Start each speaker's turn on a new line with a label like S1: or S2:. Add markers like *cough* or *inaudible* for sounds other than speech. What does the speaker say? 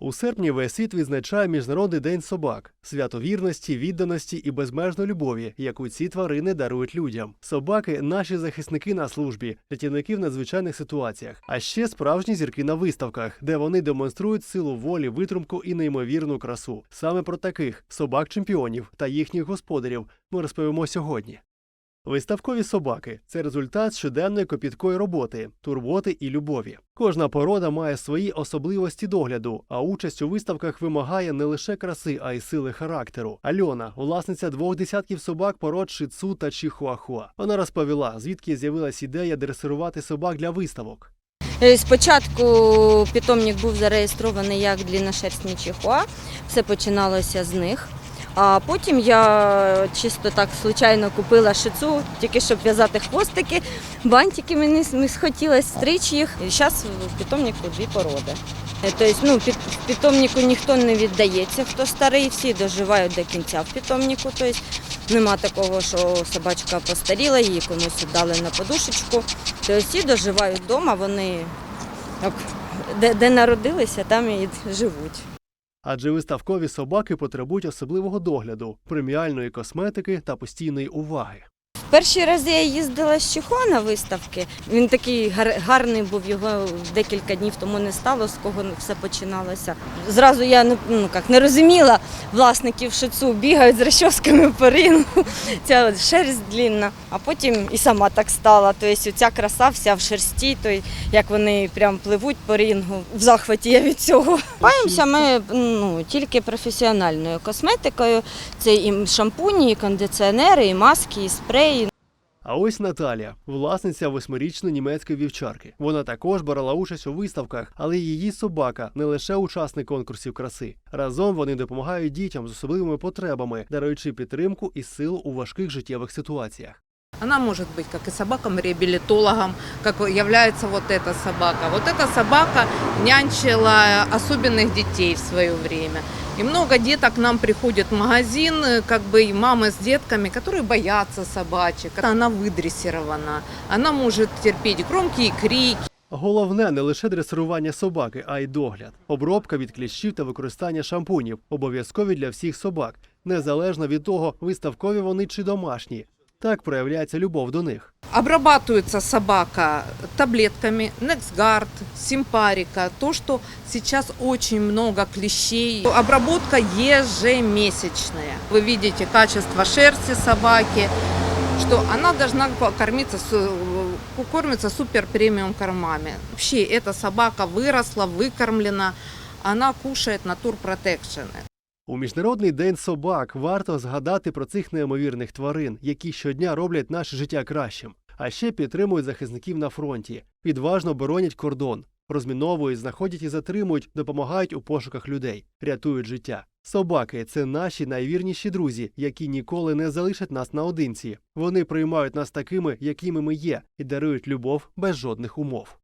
S1: У серпні весь світ відзначає Міжнародний день собак, свято вірності, відданості і безмежної любові, яку ці тварини дарують людям. Собаки наші захисники на службі, рятівники в надзвичайних ситуаціях, а ще справжні зірки на виставках, де вони демонструють силу волі, витримку і неймовірну красу. Саме про таких собак-чемпіонів та їхніх господарів ми розповімо сьогодні. Виставкові собаки це результат щоденної копіткої роботи, турботи і любові. Кожна порода має свої особливості догляду, а участь у виставках вимагає не лише краси, а й сили характеру. Альона, власниця двох десятків собак пород шицу та чихуахуа. Вона розповіла, звідки з'явилась ідея дресирувати собак для виставок.
S2: Е, Спочатку питомник був зареєстрований як длинношерстні чихуа. Все починалося з них. А потім я чисто так случайно купила шицу, тільки щоб в'язати хвостики, бантики мені схотілося стричь їх. І зараз в питомнику дві породи. Тобто, ну, в питомнику ніхто не віддається, хто старий, всі доживають до кінця в питомнику. Тобто нема такого, що собачка постаріла, її комусь віддали на подушечку. Тобто всі доживають вдома, вони як, де, де народилися, там і живуть.
S1: Адже виставкові собаки потребують особливого догляду, преміальної косметики та постійної уваги.
S2: Перші рази я їздила з Чихуа на виставки. Він такий гарний був, його декілька днів тому не стало, з кого все починалося. Зразу я ну, як, не розуміла власників шицу, бігають з розчосками по рингу, *laughs* ця шерсть длінна. А потім і сама так стала. Тобто ця краса вся в шерсті, той, як вони прям пливуть по рингу. В захваті я від цього. Паємося ми ну, тільки професіональною косметикою. Це і шампуні, і кондиціонери, і маски, і спреї.
S1: А ось Наталія, власниця восьмирічної німецької вівчарки. Вона також брала участь у виставках, але її собака не лише учасник конкурсів краси. Разом вони допомагають дітям з особливими потребами, даруючи підтримку і силу у важких життєвих ситуаціях.
S3: Она может быть как и собаком-реабилитологом, как является вот эта собака. Вот эта собака нянчила особенных детей в свое время. И много деток к нам приходят в магазин, э, как бы и мамы с детками, которые боятся собачек. Она выдрессирована, она может терпеть громкие крики,
S1: Головне не лише дресирування собаки, а й догляд, обробка від кліщів та використання шампунів, обов'язкові для всіх собак, незалежно від того, виставкові вони чи домашні. Так проявляється любов до них.
S3: Обрабатывается собака таблетками Nexgard, Симпарика, то, что сейчас очень много клещей. Обработка ежемесячная. Вы видите качество шерсти собаки, что она должна кормиться, с- кормиться супер премиум кормами. Вообще эта собака выросла, выкормлена, она кушает Натур Protection.
S1: У міжнародний день собак варто згадати про цих неймовірних тварин, які щодня роблять наше життя кращим, а ще підтримують захисників на фронті, відважно боронять кордон, розміновують, знаходять і затримують, допомагають у пошуках людей, рятують життя. Собаки це наші найвірніші друзі, які ніколи не залишать нас наодинці. Вони приймають нас такими, якими ми є, і дарують любов без жодних умов.